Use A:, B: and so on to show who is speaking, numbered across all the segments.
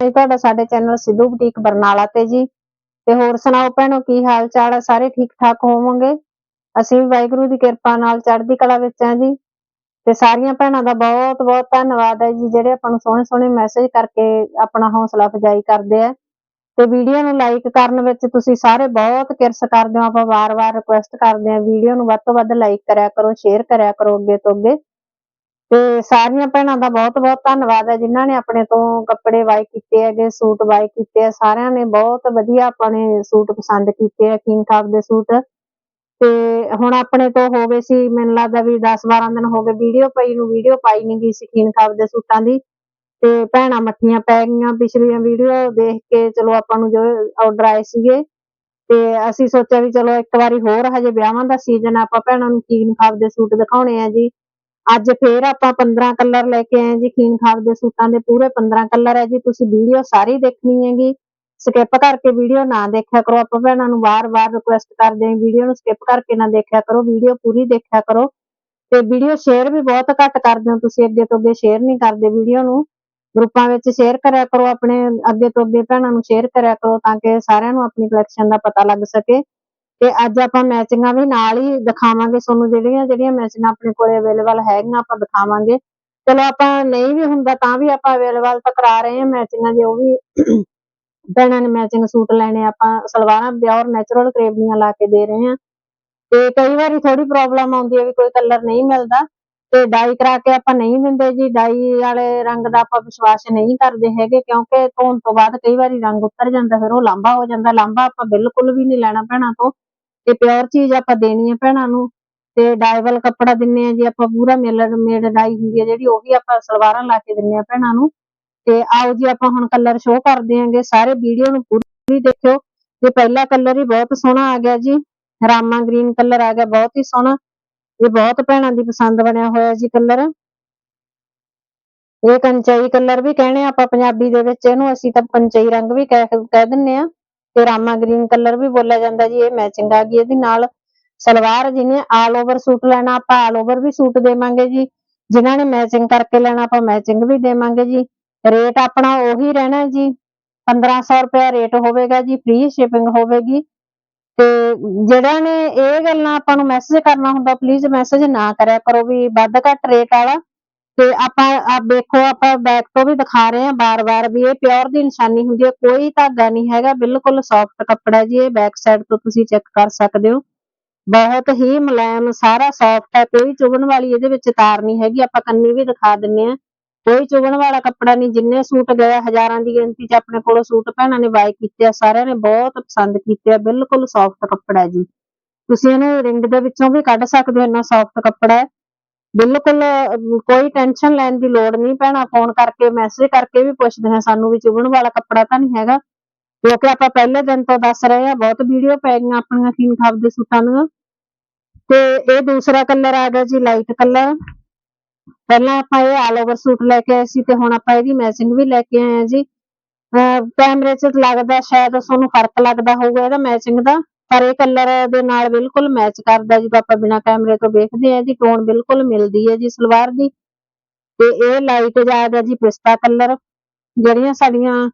A: ਜੀ ਤੁਹਾਡਾ ਸਾਡੇ ਚੈਨਲ ਸਿੱਧੂ ਬੁਟੀਕ ਬਰਨਾਲਾ ਤੇ ਜੀ। ਤੇ ਹੋਰ ਸੁਣਾਓ ਭੈਣੋ, ਕੀ ਹਾਲ ਚਾਲ ਹੈ ਸਾਰੇ ਠੀਕ ਠਾਕ ਹੋਵੋਗੇ? ਅਸੀਂ ਵੀ ਵਾਹਿਗੁਰੂ ਦੀ ਕਿਰਪਾ ਨਾਲ ਚੜ੍ਹਦੀ ਕਲਾ ਵਿੱਚ ਹਾਂ ਜੀ। ਤੇ ਸਾਰੀਆਂ ਭੈਣਾਂ ਦਾ ਬਹੁਤ ਬਹੁਤ ਧੰਨਵਾਦ ਹੈ ਜੀ, ਜਿਹੜੇ ਆਪਾਂ ਨੂੰ ਸੋਹਣੇ ਸੋਹਣੇ ਮੈਸੇਜ ਕਰਕੇ ਆਪਣਾ ਹੌਸਲਾ ਫਜਾਈ ਕਰਦੇ ਆ। ਤੇ ਵੀਡੀਓ ਨੂੰ ਲਾਈਕ ਕਰਨ ਵਿੱਚ ਤੁਸੀਂ ਸਾਰੇ ਬਹੁਤ ਕਿਰਸ ਕਰਦੇ ਹੋ। ਆਪਾਂ ਵਾਰ-ਵਾਰ ਰਿਕੁਐਸਟ ਕਰਦੇ ਆ ਵੀਡੀਓ ਨੂੰ ਵੱਧ ਤੋਂ ਵੱਧ ਲਾਈਕ ਕਰਿਆ ਕਰੋ ਸ਼ੇਅਰ ਕਰਿਆ ਕਰੋ ਅੱਗੇ ਤੋਂ ਅੱਗੇ। ਤੇ ਸਾਰੀਆਂ ਭੈਣਾਂ ਦਾ ਬਹੁਤ-ਬਹੁਤ ਧੰਨਵਾਦ ਹੈ, ਜਿਨ੍ਹਾਂ ਨੇ ਆਪਣੇ ਤੋਂ ਕੱਪੜੇ ਬਾਈ ਕੀਤੇ ਹੈਗੇ, ਸੂਟ ਬਾਈ ਕੀਤੇ ਆ ਸਾਰਿਆਂ ਨੇ ਬਹੁਤ ਵਧੀਆ ਆਪਣੇ ਸੂਟ ਪਸੰਦ ਕੀਤੇ ਆ ਕਿੰਗ ਖਾਬ ਦੇ ਸੂਟ। ਤੇ ਹੁਣ ਆਪਣੇ ਤੋਂ ਹੋ ਗਏ ਸੀ, ਮੈਨੂੰ ਲੱਗਦਾ ਵੀ 10-12 ਦਿਨ ਹੋ ਗਏ ਵੀਡੀਓ ਪਈ ਨੂੰ, ਵੀਡੀਓ ਪਾਈ ਨਹੀਂ ਗਈ ਸੀ ਕਿੰਗ ਖਾਬ ਦੇ ਸੂਟਾਂ ਦੀ। ਤੇ ਭੈਣਾਂ ਮੱਠੀਆਂ ਪੈ ਗਈਆਂ ਪਿਛਲੀਆਂ ਵੀਡੀਓ ਦੇਖ ਕੇ, ਚਲੋ ਆਪਾਂ ਨੂੰ ਜੋ ਆਰਡਰ ਆਏ ਸੀਗੇ। ਤੇ ਅਸੀਂ ਸੋਚਿਆ ਵੀ ਚਲੋ ਇੱਕ ਵਾਰੀ ਹੋਰ ਹਜੇ ਵਿਆਹਾਂ ਦਾ ਸੀਜ਼ਨ ਆਪਾਂ ਭੈਣਾਂ ਨੂੰ ਕੀਨ ਖਾਬ ਦੇ ਸੂਟ ਦਿਖਾਉਣੇ ਆ ਜੀ। ਅੱਜ ਫੇਰ ਆਪਾਂ 15 ਕਲਰ ਲੈ ਕੇ ਆਏ ਜੀ ਕੀਨ ਖਾਬ ਦੇ ਸੂਟਾਂ ਦੇ ਪੂਰੇ 15 ਕਲਰ ਹੈ ਜੀ, ਤੁਸੀਂ ਵੀਡੀਓ ਸਾਰੀ ਦੇਖਣੀ ਹੈਗੀ। ਸਕਿਪ ਕਰਕੇ ਵੀਡੀਓ ਨਾ ਦੇਖਿਆ ਕਰੋ, ਆਪਾਂ ਭੈਣਾਂ ਨੂੰ ਵਾਰ-ਵਾਰ ਰਿਕੁਐਸਟ ਕਰਦੇ ਹਾਂ, ਵੀਡੀਓ ਨੂੰ ਸਕਿਪ ਕਰਕੇ ਨਾ ਦੇਖਿਆ ਕਰੋ, ਵੀਡੀਓ ਪੂਰੀ ਦੇਖਿਆ ਕਰੋ। ਤੇ ਵੀਡੀਓ ਸ਼ੇਅਰ ਵੀ ਬਹੁਤ ਘੱਟ ਕਰਦੇ ਹੋ ਤੁਸੀਂ, ਅੱਗੇ ਤੋਂ ਅੱਗੇ ਸ਼ੇਅਰ ਨਹੀਂ ਕਰਦੇ ਵੀਡੀਓ ਨੂੰ। ਗਰੁੱਪਾਂ ਵਿੱਚ ਸ਼ੇਅਰ ਕਰਿਆ ਕਰੋ ਆਪਣੇ, ਅੱਗੇ ਤੋਂ ਅੱਗੇ ਭੈਣਾਂ ਨੂੰ ਸ਼ੇਅਰ ਕਰਿਆ ਕਰੋ ਤਾਂ ਕਿ ਸਾਰਿਆਂ ਨੂੰ ਆਪਣੀ ਕਲੈਕਸ਼ਨ ਦਾ ਪਤਾ ਲੱਗ ਸਕੇ। ਤੇ ਅੱਜ ਆਪਾਂ ਮੈਚਿੰਗਾਂ ਵੀ ਨਾਲ ਹੀ ਦਿਖਾਵਾਂਗੇ, ਤੁਹਾਨੂੰ ਜਿਹੜੀਆਂ ਜਿਹੜੀਆਂ ਮੈਚਿੰਗਾਂ ਆਪਣੇ ਕੋਲੇ ਅਵੇਲੇਬਲ ਹੈਗੀਆਂ ਆਪਾਂ ਦਿਖਾਵਾਂਗੇ। ਚਲੋ ਆਪਾਂ ਨਹੀਂ ਵੀ ਹੁੰਦਾ ਤਾਂ ਵੀ ਆਪਾਂ ਅਵੇਲੇਬਲ ਤਾਂ ਕਰਾ ਰਹੇ ਹਾਂ ਮੈਚਿੰਗਾਂ ਜੇ ਉਹ ਵੀ ਭੈਣਾਂ ਨੇ ਮੈਚਿੰਗ ਸੂਟ ਲੈਣੇ ਆਪਾਂ ਸਲਵਾਰਾਂ ਪਿਓਰ ਨੈਚੁਰਲ ਕਰੇਬ ਦੀਆਂ ਲਾ ਕੇ ਦੇ ਰਹੇ ਹਾਂ। ਤੇ ਕਈ ਵਾਰੀ ਥੋੜੀ ਪ੍ਰੋਬਲਮ ਆਉਂਦੀ ਹੈ ਵੀ ਕੋਈ ਕਲਰ ਨਹੀਂ ਮਿਲਦਾ। ਤੇ ਡਾਈ ਕਰਾ ਕੇ ਆਪਾਂ ਨਹੀਂ ਦਿੰਦੇ ਜੀ, ਡਾਈ ਵਾਲੇ ਰੰਗ ਦਾ ਆਪਾਂ ਵਿਸ਼ਵਾਸ ਨਹੀਂ ਕਰਦੇ ਹੈਗੇ, ਕਿਉਂਕਿ ਧੋਣ ਤੋਂ ਬਾਅਦ ਕਈ ਵਾਰੀ ਰੰਗ ਉਤਰ ਜਾਂਦਾ, ਫਿਰ ਉਹ ਲਾਂਭਾ ਹੋ ਜਾਂਦਾ, ਲਾਂਭਾ ਆਪਾਂ ਬਿਲਕੁਲ ਵੀ ਨਹੀਂ ਲੈਣਾ ਭੈਣਾਂ ਤੋਂ। ਤੇ ਪਿਓਰ ਚੀਜ਼ ਆਪਾਂ ਦੇਣੀ ਹੈ ਭੈਣਾਂ ਨੂੰ, ਤੇ ਡਾਈਵਲ ਕੱਪੜਾ ਦਿੰਨੇ ਆ ਜੀ, ਆਪਾਂ ਪੂਰਾ ਮੇਲਰ ਮੇਡ ਡਾਈ ਹੁੰਦੀ ਹੈ ਜਿਹੜੀ, ਉਹ ਵੀ ਆਪਾਂ ਸਲਵਾਰਾਂ ਲਾ ਕੇ ਦਿੰਨੇ ਆ ਭੈਣਾਂ ਨੂੰ। ਤੇ ਆਓ ਜੀ, ਆਪਾਂ ਹੁਣ ਕਲਰ ਸ਼ੋਅ ਕਰ ਦਿਆਂਗੇ ਸਾਰੇ ਵੀਡੀਓ ਨੂੰ ਪੂਰੀ ਦੇਖਿਓ। ਤੇ ਪਹਿਲਾ ਕਲਰ ਹੀ ਬਹੁਤ ਸੋਹਣਾ ਆ ਗਿਆ ਜੀ, ਰਾਮਾ ਗ੍ਰੀਨ ਕਲਰ ਆ ਗਿਆ, ਬਹੁਤ ਹੀ ਸੋਹਣਾ। ਇਹ ਬਹੁਤ ਭੈਣਾਂ ਦੀ ਪਸੰਦ ਬਣਿਆ ਹੋਇਆ ਜੀ ਕਲਰ। ਇਹ ਕੰਚਾਈ ਕਲਰ ਵੀ ਕਹਿੰਦੇ ਆਪਾਂ ਪੰਜਾਬੀ ਦੇ ਵਿੱਚ, ਇਹਨੂੰ ਅਸੀਂ ਤਾਂ ਕੰਚਾਈ ਰੰਗ ਵੀ ਕਹਿ ਕਹਿ ਦਿੰਨੇ ਆ ਤੇ ਰਾਮਾ ਗ੍ਰੀਨ ਕਲਰ ਵੀ ਬੋਲਿਆ ਜਾਂਦਾ ਜੀ, ਇਹ ਮੈਚਿੰਗ ਆ ਗਈ ਇਹਦੇ ਨਾਲ। ਸਲਵਾਰ ਜਿਹਨੇ ਆਲ ਓਵਰ ਸੂਟ ਲੈਣਾ, ਆਪਾਂ ਆਲ ਓਵਰ ਵੀ ਸੂਟ ਦੇਵਾਂਗੇ ਜੀ। ਜਿਨ੍ਹਾਂ ਨੇ ਮੈਚਿੰਗ ਕਰਕੇ ਲੈਣਾ, ਆਪਾਂ ਮੈਚਿੰਗ ਵੀ ਦੇਵਾਂਗੇ ਜੀ। ਰੇਟ ਆਪਣਾ ਉਹੀ ਰਹਿਣਾ ਜੀ। 1500 ਰੁਪਏ ਰੇਟ ਹੋਵੇਗਾ ਜੀ ਫ੍ਰੀ ਸ਼ਿਪਿੰਗ ਹੋਵੇਗੀ। ਤੇ ਜਿਹੜਾ ਨੇ ਇਹ ਗੱਲਾਂ ਆਪਾਂ ਨੂੰ ਮੈਸੇਜ ਕਰਨਾ ਹੁੰਦਾ ਪਲੀਜ਼ ਮੈਸੇਜ ਨਾ ਕਰਿਆ ਕਰੋ ਵੀ ਵੱਧ ਘੱਟ ਰੇਟ ਵਾਲਾ। ਤੇ ਆਪਾਂ ਆ ਦੇਖੋ, ਆਪਾਂ ਬੈਕ ਤੋਂ ਵੀ ਦਿਖਾ ਰਹੇ ਹਾਂ ਬਾਰ-ਬਾਰ ਵੀ ਇਹ ਪਿਓਰ ਦੀ ਨਿਸ਼ਾਨੀ ਹੁੰਦੀ ਹੈ, ਕੋਈ ਧਾਗਾ ਨਹੀਂ ਹੈਗਾ, ਬਿਲਕੁਲ ਸੌਫਟ ਕੱਪੜਾ ਜੀ, ਇਹ ਬੈਕ ਸਾਈਡ ਤੋਂ ਤੁਸੀਂ ਚੈੱਕ ਕਰ ਸਕਦੇ ਹੋ। ਬਹੁਤ ਹੀ ਮੁਲਾਇਮ, ਸਾਰਾ ਸੌਫਟ ਹੈ, ਕੋਈ ਚੁਭਣ ਵਾਲੀ ਇਹਦੇ ਵਿੱਚ ਤਾਰ ਨਹੀਂ ਹੈਗੀ, ਆਪਾਂ ਕੰਨੀ ਵੀ ਦਿਖਾ ਦਿੰਨੇ ਆ ਕੋਈ ਚੁਗਣ ਵਾਲਾ ਕੱਪੜਾ ਨਹੀਂ, ਜਿੰਨੇ ਸੂਟ ਗਏ, ਹਜ਼ਾਰਾਂ ਦੀ ਗਿਣਤੀ 'ਚ ਆਪਣੇ ਕੋਲੋਂ ਸੂਟ ਭੈਣਾਂ ਨੇ ਬਾਈ ਕੀਤੇ ਆ, ਸਾਰਿਆਂ ਨੇ ਬਹੁਤ ਪਸੰਦ ਕੀਤੇ ਆ, ਬਿਲਕੁਲ ਸੌਫਟ ਕੱਪੜਾ ਜੀ। ਤੁਸੀਂ ਇਹਨੂੰ ਰਿੰਗ ਦੇ ਵਿੱਚੋਂ ਵੀ ਕੱਢ ਸਕਦੇ ਹੋ, ਇੰਨਾ ਸੌਫਟ ਕੱਪੜਾ ਹੈ। ਬਿਲਕੁਲ ਕੋਈ ਟੈਨਸ਼ਨ ਲੈਣ ਦੀ ਲੋੜ ਨਹੀਂ, ਭੈਣਾਂ ਫੋਨ ਕਰਕੇ ਮੈਸੇਜ ਕਰਕੇ ਵੀ ਪੁੱਛਦੇ ਆ ਸਾਨੂੰ ਵੀ ਚੁਭਣ ਵਾਲਾ ਕੱਪੜਾ ਤਾਂ ਨਹੀਂ ਹੈਗਾ। ਕਿਉਂਕਿ ਆਪਾਂ ਪਹਿਲੇ ਦਿਨ ਤੋਂ ਦੱਸ ਰਹੇ ਆ, ਬਹੁਤ ਵੀਡੀਓ ਪੈ ਗਈਆਂ ਆਪਣੀਆਂ ਕੀਨ ਖਾਬ ਦੇ ਸੂਟਾਂ ਦੀਆਂ। ਤੇ ਇਹ ਦੂਸਰਾ ਕਲਰ ਆ ਗਿਆ ਜੀ ਲਾਈਟ ਕਲਰ ਪਹਿਲਾਂ ਆਪਾਂ ਇਹ ਆਲ ਓਵਰ ਸੂਟ ਲੈ ਕੇ ਆਏ ਸੀ ਤੇ ਹੁਣ ਆਪਾਂ ਇਹਦੀ ਮੈਚਿੰਗ ਵੀ ਲੈ ਕੇ ਆਏ ਆ ਜੀ। ਕੈਮਰੇ 'ਚ ਲੱਗਦਾ ਸ਼ਾਇਦ ਤੁਹਾਨੂੰ ਫ਼ਰਕ ਲੱਗਦਾ ਹੋਊਗਾ ਇਹਦਾ ਮੈਚਿੰਗ ਦਾ, ਪਰ ਇਹ ਕਲਰ ਦੇ ਨਾਲ ਬਿਲਕੁਲ ਮੈਚ ਕਰਦਾ ਜਦੋਂ ਆਪਾਂ ਬਿਨਾ ਕੈਮਰੇ ਤੋਂ ਵੇਖਦੇ ਆ ਜੀ ਟੋਨ ਬਿਲਕੁਲ ਮਿਲਦੀ ਹੈ ਜੀ ਸਲਵਾਰ ਦੀ। ਤੇ ਇਹ ਲਾਈਟ ਹੈ ਜੀ ਪਿਸਤਾ ਕਲਰ ਜਿਹੜੀਆਂ ਸਾਡੀਆਂ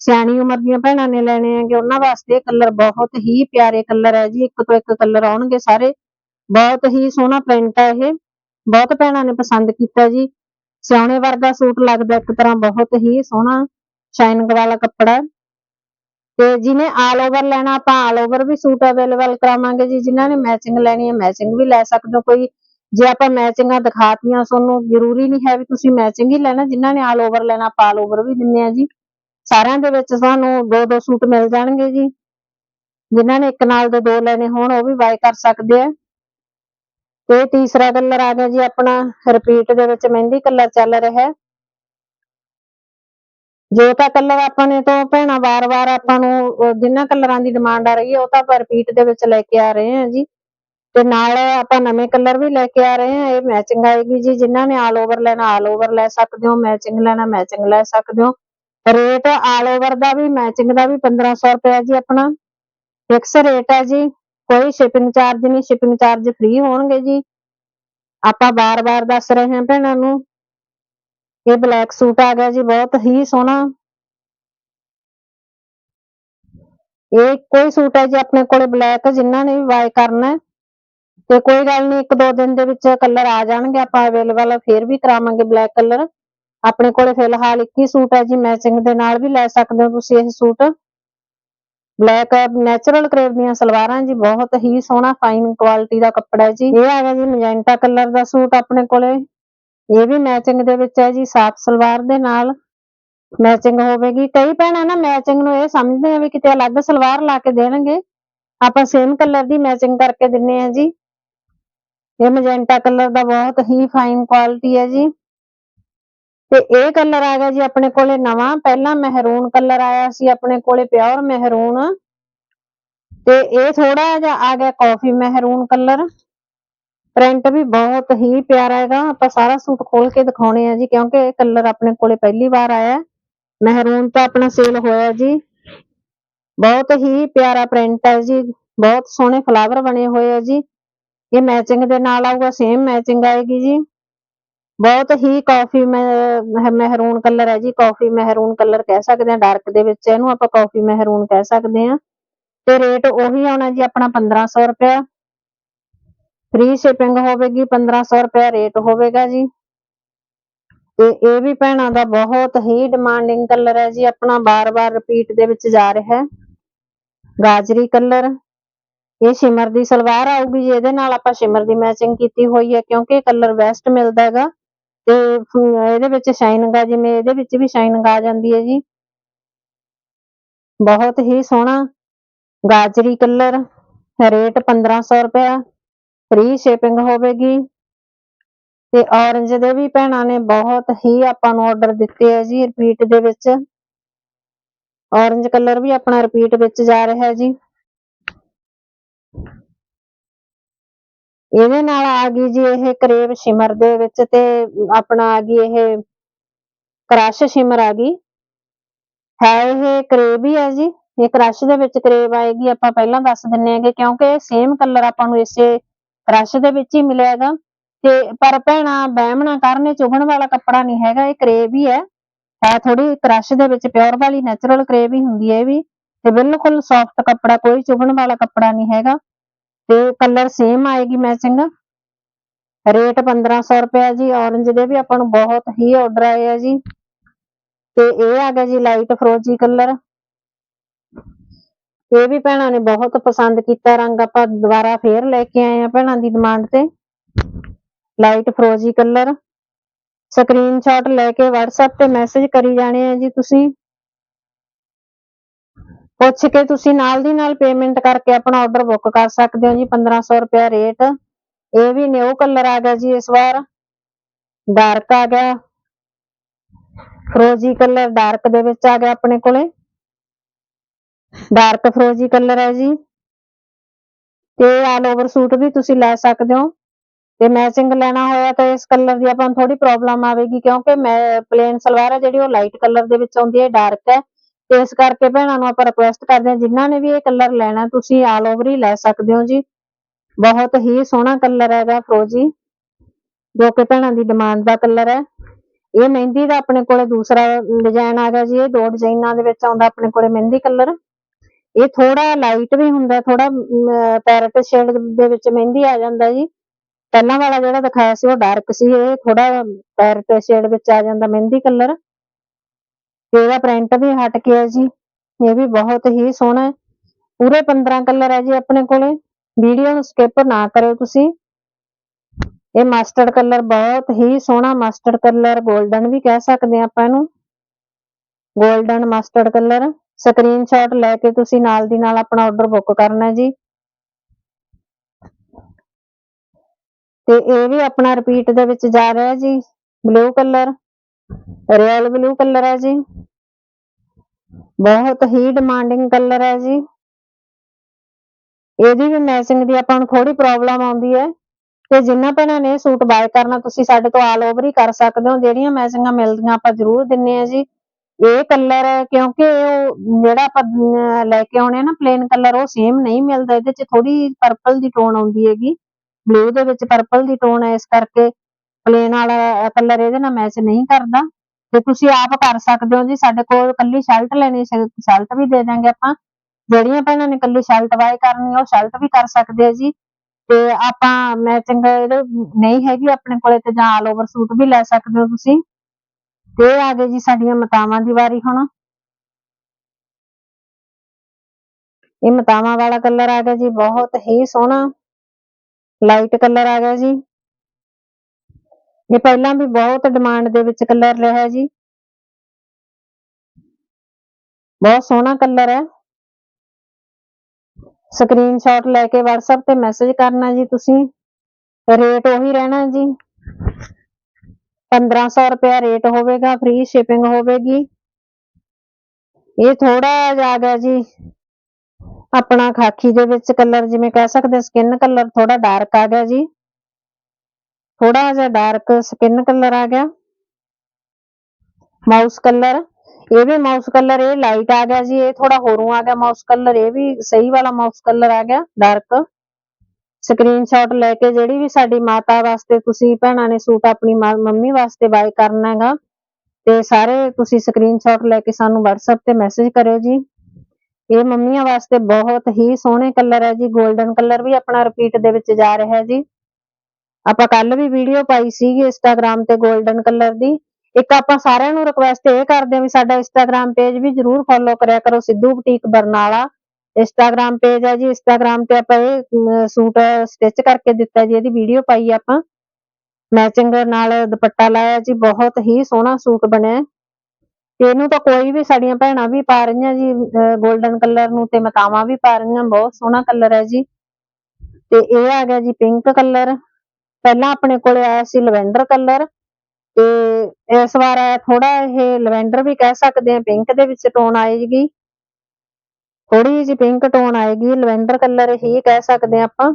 A: ਸਿਆਣੀ ਉਮਰ ਦੀਆਂ ਭੈਣਾਂ ਨੇ ਲੈਣੇ ਆਗੇ ਉਹਨਾਂ ਵਾਸਤੇ ਇਹ ਕਲਰ ਬਹੁਤ ਹੀ ਪਿਆਰੇ ਕਲਰ ਹੈ ਜੀ। ਇੱਕ ਤੋਂ ਇੱਕ ਕਲਰ ਆਉਣਗੇ ਸਾਰੇ। ਬਹੁਤ ਹੀ ਸੋਹਣਾ ਪ੍ਰਿੰਟ ਹੈ ਇਹ। ਬਹੁਤ ਭੈਣਾਂ ਨੇ ਪਸੰਦ ਕੀਤਾ ਜੀ। ਸਿਆਣੇ ਵਰਗਾ ਸੂਟ ਲੱਗਦਾ ਇੱਕ ਤਰ੍ਹਾਂ ਬਹੁਤ ਹੀ ਸੋਹਣਾ ਸ਼ਾਈਨਿੰਗ ਵਾਲਾ ਕੱਪੜਾ। ਤੇ ਜਿਹਨੇ ਆਲ ਓਵਰ ਲੈਣਾ, ਆਪਾਂ ਆਲ ਓਵਰ ਵੀ ਸੂਟ ਅਵੇਲੇਬਲ ਕਰਾਵਾਂਗੇ ਜੀ। ਜਿਨ੍ਹਾਂ ਨੇ ਮੈਚਿੰਗ ਲੈਣੀ ਹੈ ਮੈਚਿੰਗ ਵੀ ਲੈ ਸਕਦੇ ਹੋ। ਕੋਈ ਜੇ ਆਪਾਂ ਮੈਚਿੰਗਾਂ ਦਿਖਾਤੀਆਂ, ਤੁਹਾਨੂੰ ਜ਼ਰੂਰੀ ਨਹੀਂ ਹੈ ਵੀ ਤੁਸੀਂ ਮੈਚਿੰਗ ਹੀ ਲੈਣਾ। ਜਿਨ੍ਹਾਂ ਨੇ ਆਲ ਓਵਰ ਲੈਣਾ, ਆਪਾਂ ਆਲ ਓਵਰ ਵੀ ਦਿੰਨੇ ਆ ਜੀ। ਸਾਰਿਆਂ ਦੇ ਵਿੱਚ ਤੁਹਾਨੂੰ ਦੋ ਦੋ ਸੂਟ ਮਿਲ ਜਾਣਗੇ ਜੀ। ਜਿਨ੍ਹਾਂ ਨੇ ਇੱਕ ਨਾਲ ਦੇ ਦੋ ਲੈਣੇ ਹੋਣ, ਉਹ ਵੀ ਬਾਏ ਕਰ ਸਕਦੇ ਆ। ਤੇ ਤੀਸਰਾ ਕਲਰ ਆ ਗਿਆ ਜੀ ਆਪਣਾ ਰਿਪੀਟ ਦੇ ਵਿੱਚ ਮਹਿੰਦੀ ਕਲਰ ਚੱਲ ਰਿਹਾ। ਹੈ ਜੋ ਤਾਂ ਕਲਰ ਆਪਾਂ ਨੇ ਤੋਂ ਭੈਣਾ, ਵਾਰ-ਵਾਰ ਆਪਾਂ ਨੂੰ ਜਿੰਨਾ ਕਲਰਾਂ ਦੀ ਡਿਮਾਂਡ ਆ ਰਹੀ ਹੈ, ਉਹ ਤਾਂ ਆਪਾਂ ਰਿਪੀਟ ਦੇ ਵਿੱਚ ਲੈ ਕੇ ਆ ਰਹੇ ਹਾਂ ਜੀ। ਤੇ ਨਾਲ ਆਪਾਂ ਨਵੇਂ ਕਲਰ ਵੀ ਲੈ ਕੇ ਆ ਰਹੇ ਹਾਂ, ਇਹ ਮੈਚਿੰਗ ਆਏਗੀ ਜੀ। ਜਿਨ੍ਹਾਂ ਨੇ ਆਲ ਓਵਰ ਲੈਣਾ ਆਲ ਓਵਰ ਲੈ ਸਕਦੇ ਹੋ। ਮੈਚਿੰਗ ਲੈਣਾ ਮੈਚਿੰਗ ਲੈ ਸਕਦੇ ਹੋ। ਰੇਟ ਆਲ ਓਵਰ ਦਾ ਵੀ ਮੈਚਿੰਗ ਦਾ ਵੀ 1500 ਰੁਪਏ ਜੀ ਆਪਣਾ। ਫਿਕਸ ਰੇਟ ਹੈ ਜੀ। ਕੋਈ ਸ਼ਿਪਿੰਗ ਚਾਰਜ ਨਹੀਂ ਸ਼ਿਪਿੰਗ ਚਾਰਜ ਫ੍ਰੀ ਹੋਣਗੇ ਜੀ। ਆਪਾਂ ਬਾਰ-ਬਾਰ ਦੱਸ ਰਹੇ ਹਾਂ ਭੈਣਾਂ ਨੂੰ। ਇਹ ਬਲੈਕ ਸੂਟ ਆ ਗਿਆ ਜੀ, ਬਹੁਤ ਹੀ ਸੋਹਣਾ। ਇਹ ਕੋਈ ਸੂਟ ਹੈ ਜੀ, ਆਪਣੇ ਕੋਲੇ ਬਲੈਕ ਜਿਨ੍ਹਾਂ ਨੇ ਵੀ ਬਾਏ ਕਰਨਾ ਤੇ ਕੋਈ ਗੱਲ ਨਹੀਂ ਇੱਕ ਦੋ ਦਿਨ ਦੇ ਵਿੱਚ ਕਲਰ ਆ ਜਾਣਗੇ, ਆਪਾਂ ਅਵੇਲੇਬਲ ਫੇਰ ਵੀ ਕਰਾਵਾਂਗੇ ਬਲੈਕ ਕਲਰ ਆਪਣੇ ਕੋਲੇ ਫਿਲਹਾਲ ਇੱਕ ਹੀ ਸੂਟ ਹੈ ਜੀ ਮੈਚਿੰਗ ਦੇ ਨਾਲ ਵੀ ਲੈ ਸਕਦੇ ਹੋ ਤੁਸੀਂ ਇਹ ਸੂਟ ਬਲੈਕ ਨੈਚੁਰਲ ਕਰੇਵ ਦੀਆਂ ਸਲਵਾਰਾਂ ਜੀ, ਬਹੁਤ ਹੀ ਸੋਹਣਾ ਫਾਈਨ ਕੁਆਲਿਟੀ ਦਾ ਕੱਪੜਾ ਹੈ ਜੀ। ਇਹ ਆ ਜੀ ਮੈਜੈਂਟਾ ਕਲਰ ਦਾ ਸੂਟ ਆਪਣੇ ਕੋਲੇ। ਇਹ ਵੀ ਮੈਚਿੰਗ ਦੇ ਵਿੱਚ ਹੈ ਜੀ, ਸਾਫ਼ ਸਲਵਾਰ ਦੇ ਨਾਲ। ਮੈਚਿੰਗ ਹੋਵੇਗੀ। ਕਈ ਭੈਣਾਂ ਨਾ ਮੈਚਿੰਗ ਨੂੰ ਇਹ ਸਮਝਦੇ ਆ ਵੀ ਕਿਤੇ ਅਲੱਗ ਸਲਵਾਰ ਲਾ ਕੇ ਦੇਣਗੇ। ਆਪਾਂ ਸੇਮ ਕਲਰ ਦੀ ਮੈਚਿੰਗ ਕਰਕੇ ਦਿੰਨੇ ਆ ਜੀ। ਇਹ ਮੈਜੈਂਟਾ ਕਲਰ ਦਾ ਬਹੁਤ ਹੀ ਫਾਈਨ ਕੁਆਲਿਟੀ ਹੈ ਜੀ। ਤੇ ਇਹ ਕਲਰ ਆ ਗਿਆ ਜੀ ਆਪਣੇ ਕੋਲੇ ਨਵਾਂ। ਪਹਿਲਾਂ ਮਹਿਰੂਨ ਕਲਰ ਆਇਆ ਸੀ ਆਪਣੇ ਕੋਲੇ ਪਿਓਰ ਮਹਿਰੂਨ। ਤੇ ਇਹ ਥੋੜਾ ਜਿਹਾ ਆ ਗਿਆ ਕਾਫੀ ਮਹਿਰੂਨ ਕਲਰ। ਪ੍ਰਿੰਟ ਵੀ ਬਹੁਤ ਹੀ ਪਿਆਰਾ ਹੈਗਾ। ਆਪਾਂ ਸਾਰਾ ਸੂਟ ਖੋਲ ਕੇ ਦਿਖਾਉਣੇ ਆ ਜੀ, ਕਿਉਂਕਿ ਇਹ ਕਲਰ ਆਪਣੇ ਕੋਲੇ ਪਹਿਲੀ ਵਾਰ ਆਇਆ। ਮਹਿਰੂਨ ਤਾਂ ਆਪਣਾ ਸੇਲ ਹੋਇਆ ਜੀ। ਬਹੁਤ ਹੀ ਪਿਆਰਾ ਪ੍ਰਿੰਟ ਹੈ ਜੀ। ਬਹੁਤ ਸੋਹਣੇ ਫਲਾਵਰ ਬਣੇ ਹੋਏ ਆ ਜੀ। ਇਹ ਮੈਚਿੰਗ ਦੇ ਨਾਲ ਆਊਗਾ ਸੇਮ ਮੈਚਿੰਗ ਆਏਗੀ ਜੀ। ਬਹੁਤ ਹੀ ਕਾਫੀ ਮਹਿਰੂਨ ਕਲਰ ਹੈ ਜੀ ਕਾਫੀ ਮਹਿਰੂਨ ਕਲਰ ਕਹਿ ਸਕਦੇ ਆ ਡਾਰਕ ਦੇ ਵਿੱਚ ਇਹਨੂੰ ਆਪਾਂ ਕਾਫੀ ਮਹਿਰੂਨ ਕਹਿ ਸਕਦੇ ਆ ਤੇ ਰੇਟ ਉਹੀ ਆਉਣਾ ਜੀ ਆਪਣਾ 1500 ਰੁਪਏ ਫ੍ਰੀ ਸ਼ਿਪਿੰਗ ਹੋਵੇਗੀ 1500 ਰੁਪਏ ਰੇਟ ਹੋਵੇਗਾ ਜੀ। ਤੇ ਇਹ ਵੀ ਭੈਣਾਂ ਦਾ ਬਹੁਤ ਹੀ ਡਿਮਾਂਡਿੰਗ ਕਲਰ ਹੈ ਜੀ, ਆਪਣਾ ਬਾਰ-ਬਾਰ ਰਿਪੀਟ ਦੇ ਵਿੱਚ ਜਾ ਰਿਹਾ ਹੈ। ਗਾਜਰੀ ਕਲਰ ਇਹ ਸ਼ਿਮਰ ਦੀ ਸਲਵਾਰ ਆਊਗੀ ਜੀ, ਇਹਦੇ ਨਾਲ ਆਪਾਂ ਸ਼ਿਮਰ ਦੀ ਮੈਚਿੰਗ ਕੀਤੀ ਹੋਈ ਹੈ, ਕਿਉਂਕਿ ਇਹ ਕਲਰ ਬੈਸਟ ਮਿਲਦਾ ਹੈਗਾ। ਤੇ ਇਹਦੇ ਵਿੱਚ ਸ਼ਾਈਨਿੰਗ ਆ ਜਿਵੇਂ ਇਹਦੇ ਵਿੱਚ ਵੀ ਸ਼ਾਈਨਿੰਗ ਆ ਜਾਂਦੀ ਹੈ ਜੀ। ਬਹੁਤ ਹੀ ਸੋਹਣਾ ਗਾਜਰੀ ਕਲਰ, ਰੇਟ 1500 ਰੁਪਇਆ ਫ੍ਰੀ ਸ਼ਿਪਿੰਗ ਹੋਵੇਗੀ। ਤੇ ਔਰੰਜ ਦੇ ਵੀ ਭੈਣਾਂ ਨੇ ਬਹੁਤ ਹੀ ਆਪਾਂ ਨੂੰ ਆਰਡਰ ਦਿੱਤੇ ਆ ਜੀ ਰਿਪੀਟ ਦੇ ਵਿੱਚ। ਔਰੰਜ ਕਲਰ ਵੀ ਆਪਣਾ ਰਿਪੀਟ ਵਿੱਚ ਜਾ ਰਿਹਾ ਜੀ। ਇਹਦੇ ਨਾਲ ਆ ਗਈ ਜੀ ਇਹ ਕਰੇਵ ਸ਼ਿਮਰ ਦੇ ਵਿੱਚ ਤੇ ਆਪਣਾ ਆ ਗਈ ਇਹ ਕ੍ਰਸ਼ ਸ਼ਿਮਰ ਆ ਗਈ। ਹੈ ਇਹ ਕਰੇਵ ਹੀ ਹੈ ਜੀ। ਇਹ ਕ੍ਰਸ਼ ਦੇ ਵਿੱਚ ਕਰੇਵ ਆਏਗੀ। ਆਪਾਂ ਪਹਿਲਾਂ ਦੱਸ ਦਿੰਨੇ ਆਂਗੇ ਕਿਉਂਕਿ ਸੇਮ ਕਲਰ ਆਪਾਂ ਨੂੰ ਇਸੇ ਕ੍ਰਸ਼ ਦੇ ਵਿੱਚ ਹੀ ਮਿਲੇਗਾ ਤੇ ਪਰ ਭੈਣਾ, ਵਹਿਮ ਨਾ ਕਰਨ, ਇਹ ਚੁਭਣ ਵਾਲਾ ਕੱਪੜਾ ਨਹੀਂ ਹੈਗਾ, ਇਹ ਕਰੇਵ ਹੀ ਹੈ। ਹੈ ਥੋੜੀ ਕ੍ਰਸ਼ ਦੇ ਵਿੱਚ ਪਿਓਰ ਵਾਲੀ ਨੈਚੁਰਲ ਕਰੇਵ ਹੀ ਹੁੰਦੀ ਹੈ ਇਹ ਵੀ। ਤੇ ਬਿਲਕੁਲ ਸੌਫਟ ਕੱਪੜਾ, ਕੋਈ ਚੁਭਣ ਵਾਲਾ ਕੱਪੜਾ ਨਹੀਂ ਹੈਗਾ। ਤੇ ਕਲਰ ਸੇਮ ਆਏਗੀ ਮੈਚਿੰਗ ਰੇਟ 1500 ਰੁਪਏ ਜੀ ਔਰੰਜ ਦੇ ਵੀ ਆਪਾਂ ਨੂੰ ਬਹੁਤ ਹੀ ਆਰਡਰ ਆਏ ਆ ਜੀ। ਤੇ ਇਹ ਆ ਗਿਆ ਜੀ ਲਾਈਟ ਫਰੋਜੀ ਕਲਰ ਇਹ ਵੀ ਭੈਣਾਂ ਨੇ ਬਹੁਤ ਪਸੰਦ ਕੀਤਾ, ਰੰਗ ਆਪਾਂ ਦੁਬਾਰਾ ਫੇਰ ਲੈ ਕੇ ਆਏ ਆ ਭੈਣਾਂ ਦੀ ਡਿਮਾਂਡ ਤੇ। ਲਾਈਟ ਫਰੋਜੀ ਕਲਰ ਸਕਰੀਨਸ਼ਾਟ ਲੈ ਕੇ WhatsApp ਤੇ ਮੈਸੇਜ ਕਰੀ ਜਾਣੇ ਆ ਜੀ ਤੁਸੀਂ। ਪੁੱਛ ਕੇ ਤੁਸੀਂ ਨਾਲ ਦੀ ਨਾਲ ਪੇਮੈਂਟ ਕਰਕੇ ਆਪਣਾ ਆਰਡਰ ਬੁੱਕ ਕਰ ਸਕਦੇ ਹੋ ਜੀ 1500 ਰੁਪਏ ਰੇਟ ਇਹ ਵੀ ਨਿਊ ਕਲਰ ਆ ਗਿਆ ਜੀ ਇਸ ਵਾਰ। ਡਾਰਕ ਆ ਗਿਆ। ਫਰੋਜੀ ਕਲਰ ਡਾਰਕ ਦੇ ਵਿੱਚ ਆ ਗਿਆ ਆਪਣੇ ਕੋਲੇ। ਡਾਰਕ ਫਰੋਜੀ ਕਲਰ ਹੈ ਜੀ। ਤੇ ਆਲ ਓਵਰ ਸੂਟ ਵੀ ਤੁਸੀਂ ਲੈ ਸਕਦੇ ਹੋ। ਤੇ ਮੈਚਿੰਗ ਲੈਣਾ ਹੋਇਆ ਤਾਂ ਇਸ ਕਲਰ ਦੀ ਆਪਾਂ ਨੂੰ ਥੋੜੀ ਪ੍ਰੋਬਲਮ ਆਵੇਗੀ ਕਿਉਂਕਿ ਮੈਂ ਪਲੇਨ ਸਲਵਾਰ ਹੈ ਜਿਹੜੀ ਉਹ ਲਾਈਟ ਕਲਰ ਦੇ ਵਿੱਚ ਆਉਂਦੀ ਹੈ ਡਾਰਕ ਹੈ। ਤੇ ਇਸ ਕਰਕੇ ਭੈਣਾਂ ਨੂੰ ਆਪਾਂ ਰਿਕੁਐਸਟ ਕਰਦੇ ਹਾਂ, ਜਿਨ੍ਹਾਂ ਨੇ ਵੀ ਇਹ ਕਲਰ ਲੈਣਾ, ਤੁਸੀਂ ਆਲ ਓਵਰ ਹੀ ਲੈ ਸਕਦੇ ਹੋ ਜੀ। ਬਹੁਤ ਹੀ ਸੋਹਣਾ ਕਲਰ ਹੈਗਾ ਫਰੋਜੀ ਜੋ ਕਿ ਭੈਣਾਂ ਦੀ ਡਿਮਾਂਡ ਦਾ ਕਲਰ ਹੈ। ਇਹ ਮਹਿੰਦੀ ਦਾ ਆਪਣੇ ਕੋਲੇ ਦੂਸਰਾ ਡਿਜ਼ਾਈਨ ਆ ਗਿਆ ਜੀ, ਇਹ ਦੋ ਡਿਜ਼ਾਈਨਾਂ ਦੇ ਵਿੱਚ ਆਉਂਦਾ ਆਪਣੇ ਕੋਲੇ ਮਹਿੰਦੀ ਕਲਰ ਇਹ ਥੋੜਾ ਲਾਈਟ ਵੀ ਹੁੰਦਾ ਥੋੜਾ ਪੈਰਟ ਸ਼ੇਡ ਦੇ ਵਿੱਚ ਮਹਿੰਦੀ ਆ ਜਾਂਦਾ ਜੀ। ਪਹਿਲਾਂ ਵਾਲਾ ਜਿਹੜਾ ਦਿਖਾਇਆ ਸੀ, ਉਹ ਡਾਰਕ ਸੀ, ਇਹ ਥੋੜਾ ਪੈਰਟ ਸ਼ੇਡ ਵਿੱਚ ਆ ਜਾਂਦਾ ਮਹਿੰਦੀ ਕਲਰ ਤੇ ਇਹਦਾ ਪ੍ਰਿੰਟ ਵੀ ਹਟ ਕੇ ਹੈ ਜੀ। ਇਹ ਵੀ ਬਹੁਤ ਹੀ ਸੋਹਣਾ ਹੈ। ਪੂਰੇ 15 ਕਲਰ ਹੈ ਜੀ ਆਪਣੇ ਕੋਲੇ। ਵੀਡੀਓ ਨੂੰ ਸਕਿਪ ਨਾ ਕਰਿਓ ਤੁਸੀਂ। ਇਹ ਮਸਟਰਡ ਕਲਰ ਬਹੁਤ ਹੀ ਸੋਹਣਾ ਮਸਟਰਡ ਕਲਰ 골ਡਨ ਵੀ ਕਹਿ ਸਕਦੇ ਆ ਆਪਾਂ ਇਹਨੂੰ। 골ਡਨ ਮਸਟਰਡ ਕਲਰ ਸਕਰੀਨਸ਼ਾਟ ਲੈ ਕੇ ਤੁਸੀਂ ਨਾਲ ਦੀ ਨਾਲ ਆਪਣਾ ਆਰਡਰ ਬੁੱਕ ਕਰਨਾ ਜੀ। ਤੇ ਇਹ ਵੀ ਆਪਣਾ ਰਿਪੀਟ ਦੇ ਵਿੱਚ ਜਾ ਰਿਹਾ ਜੀ। Blue colour royal blue colour ਹੈ ਜੀ। ਬਹੁਤ ਹੀ ਡਿਮਾਂਡਿੰਗ ਕਲਰ ਹੈ ਜੀ। ਇਹਦੀ ਵੀ ਮੈਚਿੰਗ ਦੀ ਆਪਾਂ ਨੂੰ ਥੋੜੀ ਪ੍ਰੋਬਲਮ ਆਉਂਦੀ ਹੈ। ਤੇ ਜਿੰਨਾ ਭੈਣਾਂ ਨੇ ਸੂਟ ਬਾਏ ਕਰਨਾ, ਤੁਸੀਂ ਸਾਡੇ ਤੋਂ ਆਲ ਓਵਰ ਹੀ ਕਰ ਸਕਦੇ ਹੋ। ਜਿਹੜੀਆਂ ਮੈਚਿੰਗਾਂ ਮਿਲਦੀਆਂ ਆਪਾਂ ਜ਼ਰੂਰ ਦਿੰਨੇ ਆ ਜੀ। ਇਹ ਕਲਰ ਕਿਉਂਕਿ ਉਹ ਜਿਹੜਾ ਆਪਾਂ ਲੈ ਕੇ ਆਉਣੇ ਆ ਨਾ ਪਲੇਨ ਕਲਰ ਉਹ ਸੇਮ ਨਹੀਂ ਮਿਲਦਾ। ਇਹਦੇ ਚ ਥੋੜੀ ਪਰਪਲ ਦੀ ਟੋਨ ਆਉਂਦੀ ਹੈਗੀ। ਬਲੂ ਦੇ ਵਿੱਚ ਪਰਪਲ ਦੀ ਟੋਨ ਹੈ ਇਸ ਕਰਕੇ ਪਲੇਨ ਵਾਲਾ ਕਲਰ ਇਹਦੇ ਨਾਲ ਮੈਚ ਨਹੀਂ ਕਰਦਾ। ਤੇ ਤੁਸੀਂ ਆਪ ਕਰ ਸਕਦੇ ਹੋ ਜੀ। ਸਾਡੇ ਕੋਲ ਕੱਲੀ ਸ਼ਰਟ ਲੈਣੀ ਸ਼ਰਟ ਵੀ ਦੇ ਦਾਂਗੇ ਆਪਾਂ। ਜਿਹੜੀਆਂ ਭੈਣਾਂ ਨੇ ਕੱਲੀ ਸ਼ਰਟ ਬਾਏ ਕਰਨੀ, ਉਹ ਸ਼ਰਟ ਵੀ ਕਰ ਸਕਦੇ ਆ ਜੀ। ਤੇ ਆਪਾਂ ਮੈਚਿੰਗ ਨਹੀਂ ਹੈਗੀ ਆਪਣੇ ਕੋਲੇ ਤੇ ਜਾਂ ਆਲ ਓਵਰ ਸੂਟ ਵੀ ਲੈ ਸਕਦੇ ਹੋ ਤੁਸੀਂ। ਤੇ ਆ ਗਏ ਜੀ ਸਾਡੀਆਂ ਮਤਾਵਾਂ ਦੀ ਵਾਰੀ ਹੁਣ। ਇਹ ਮਤਾਵਾਂ ਵਾਲਾ ਕਲਰ ਆ ਗਿਆ ਜੀ, ਬਹੁਤ ਹੀ ਸੋਹਣਾ। ਲਾਈਟ ਕਲਰ ਆ ਗਿਆ ਜੀ। ਇਹ ਪਹਿਲਾਂ ਵੀ ਬਹੁਤ ਡਿਮਾਂਡ ਦੇ ਵਿੱਚ ਕਲਰ ਰਿਹਾ ਜੀ। ਬਹੁਤ ਸੋਹਣਾ ਕਲਰ ਹੈ। ਸਕਰੀਨਸ਼ਾਟ ਲੈ ਕੇ WhatsApp ਤੇ ਮੈਸੇਜ ਕਰਨਾ ਜੀ ਤੁਸੀਂ। ਰੇਟ ਉਹੀ ਰਹਿਣਾ ਜੀ। 1500 ਰੁਪਇਆ ਰੇਟ ਹੋਵੇਗਾ ਫ੍ਰੀ ਸ਼ਿਪਿੰਗ ਹੋਵੇਗੀ। ਇਹ ਥੋੜਾ ਜਿਹਾ ਆ ਜੀ। ਆਪਣਾ ਖਾਕੀ ਦੇ ਵਿੱਚ ਕਲਰ ਜਿਵੇਂ ਕਹਿ ਸਕਦੇ ਸਕਿਨ ਕਲਰ ਥੋੜਾ ਡਾਰਕ ਆ ਗਿਆ ਜੀ। ਥੋੜਾ ਜਿਹਾ ਡਾਰਕ ਸਕਿਨ ਕਲਰ ਆ ਗਿਆ। ਮਾਊਸ ਕਲਰ ਇਹ ਵੀ ਮਾਊਸ ਕਲਰ ਇਹ ਲਾਈਟ ਆ ਗਿਆ ਜੀ, ਇਹ ਥੋੜਾ ਹੋਰੂ ਆ ਗਿਆ ਮਾਊਸ ਕਲਰ ਇਹ ਵੀ ਸਹੀ ਵਾਲਾ ਮਾਊਸ ਕਲਰ ਆ ਗਿਆ ਡਾਰਕ ਸਕਰੀਨਸ਼ਾਟ ਲੈ ਕੇ ਜਿਹੜੀ ਵੀ ਸਾਡੀ ਮਾਤਾ ਵਾਸਤੇ ਤੁਸੀਂ, ਭੈਣਾਂ ਨੇ ਸੂਟ ਆਪਣੀ ਮੰਮੀ ਵਾਸਤੇ ਬਾਏ ਕਰਨਾ ਹੈਗਾ, ਤੇ ਸਾਰੇ ਤੁਸੀਂ ਸਕਰੀਨਸ਼ਾਟ ਲੈ ਕੇ ਸਾਨੂੰ WhatsApp ਤੇ ਮੈਸੇਜ ਕਰਿਓ ਜੀ। ਇਹ ਮੰਮੀਆਂ ਵਾਸਤੇ ਬਹੁਤ ਹੀ ਸੋਹਣੇ ਕਲਰ ਹੈ ਜੀ 골ਡਨ ਕਲਰ ਵੀ ਆਪਣਾ ਰਿਪੀਟ ਦੇ ਵਿੱਚ ਜਾ ਰਿਹਾ ਹੈ ਜੀ। ਆਪਾਂ ਕੱਲ ਵੀ ਵੀਡੀਓ ਪਾਈ ਸੀਗੀ ਇੰਸਟਾਗ੍ਰam ਤੇ 골ਡਨ ਕਲਰ ਦੀ। ਇੱਕ ਆਪਾਂ ਸਾਰਿਆਂ ਨੂੰ ਰਿਕੁਐਸਟ ਇਹ ਕਰਦੇ ਹਾਂ ਵੀ ਸਾਡਾ ਇੰਸਟਾਗ੍ਰam ਪੇਜ ਵੀ ਜਰੂਰ ਫੋਲੋ ਕਰਿਆ ਕਰੋ, Sidhu boutique Barnala. Instagram page ਹੈ ਜੀ ਇੰਸਟਾਗ੍ਰam ਤੇ ਆਪਾਂ ਇਹ ਸੂਟ ਸਟਿਚ ਕਰਕੇ ਦਿੱਤਾ ਜੀ, ਇਹਦੀ ਵੀਡੀਓ ਪਾਈ ਆਪਾਂ। ਮੈਚਿੰਗ ਨਾਲ ਦੁਪੱਟਾ ਲਾਇਆ ਜੀ, ਬਹੁਤ ਹੀ ਸੋਹਣਾ ਸੂਟ ਬਣਿਆ। ਤੇ ਇਹਨੂੰ ਤਾਂ ਕੋਈ ਵੀ ਸਾਡੀਆਂ ਭੈਣਾਂ ਵੀ ਪਾ ਰਹੀਆਂ ਜੀ 골ਡਨ ਕਲਰ ਨੂੰ ਤੇ ਮਤਾਵਾਂ ਵੀ ਪਾ ਰਹੀਆਂ, ਬਹੁਤ ਸੋਹਣਾ ਕਲਰ ਹੈ ਜੀ। ਤੇ ਇਹ ਆ ਗਿਆ ਜੀ ਪਿੰਕ ਕਲਰ ਪਹਿਲਾਂ ਆਪਣੇ ਕੋਲੇ ਆਇਆ ਸੀ ਲਵੈਂਡਰ ਕਲਰ ਤੇ ਇਸ ਵਾਰ ਆਇਆ ਥੋੜਾ ਇਹ ਲਵੈਂਡਰ ਵੀ ਕਹਿ ਸਕਦੇ ਆ ਪਿੰਕ ਦੇ ਵਿੱਚ ਟੋਨ ਆਏਗੀ। ਥੋੜੀ ਜਿਹੀ ਪਿੰਕ ਟੋਨ ਆਏਗੀ ਲਵੈਂਡਰ ਕਲਰ ਹੀ ਕਹਿ ਸਕਦੇ ਆ ਆਪਾਂ।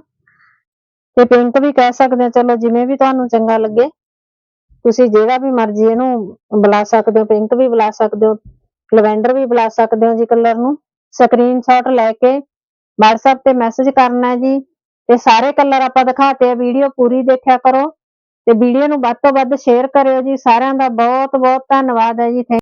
A: ਤੇ ਪਿੰਕ ਵੀ ਕਹਿ ਸਕਦੇ ਆ, ਚਲੋ ਜਿਵੇਂ ਵੀ ਤੁਹਾਨੂੰ ਚੰਗਾ ਲੱਗੇ। ਤੁਸੀਂ ਜਿਹੜਾ ਵੀ ਮਰਜ਼ੀ ਇਹਨੂੰ ਬੁਲਾ ਸਕਦੇ ਹੋ ਪਿੰਕ ਵੀ ਬੁਲਾ ਸਕਦੇ ਹੋ ਲਵੈਂਡਰ ਵੀ ਬੁਲਾ ਸਕਦੇ ਹੋ ਜੀ ਕਲਰ ਨੂੰ। ਸਕਰੀਨਸ਼ਾਟ ਲੈ ਕੇ WhatsApp ਤੇ ਮੈਸੇਜ ਕਰਨਾ ਜੀ। ਤੇ ਸਾਰੇ ਕਲਰ ਆਪਾਂ ਦਿਖਾਤੇ ਆ ਵੀਡੀਓ ਪੂਰੀ ਦੇਖਿਆ ਕਰੋ ਤੇ ਵੀਡੀਓ ਨੂੰ ਵੱਧ ਤੋਂ ਵੱਧ ਸ਼ੇਅਰ ਕਰਿਓ ਜੀ, ਸਾਰਿਆਂ ਦਾ ਬਹੁਤ ਬਹੁਤ ਧੰਨਵਾਦ ਹੈ ਜੀ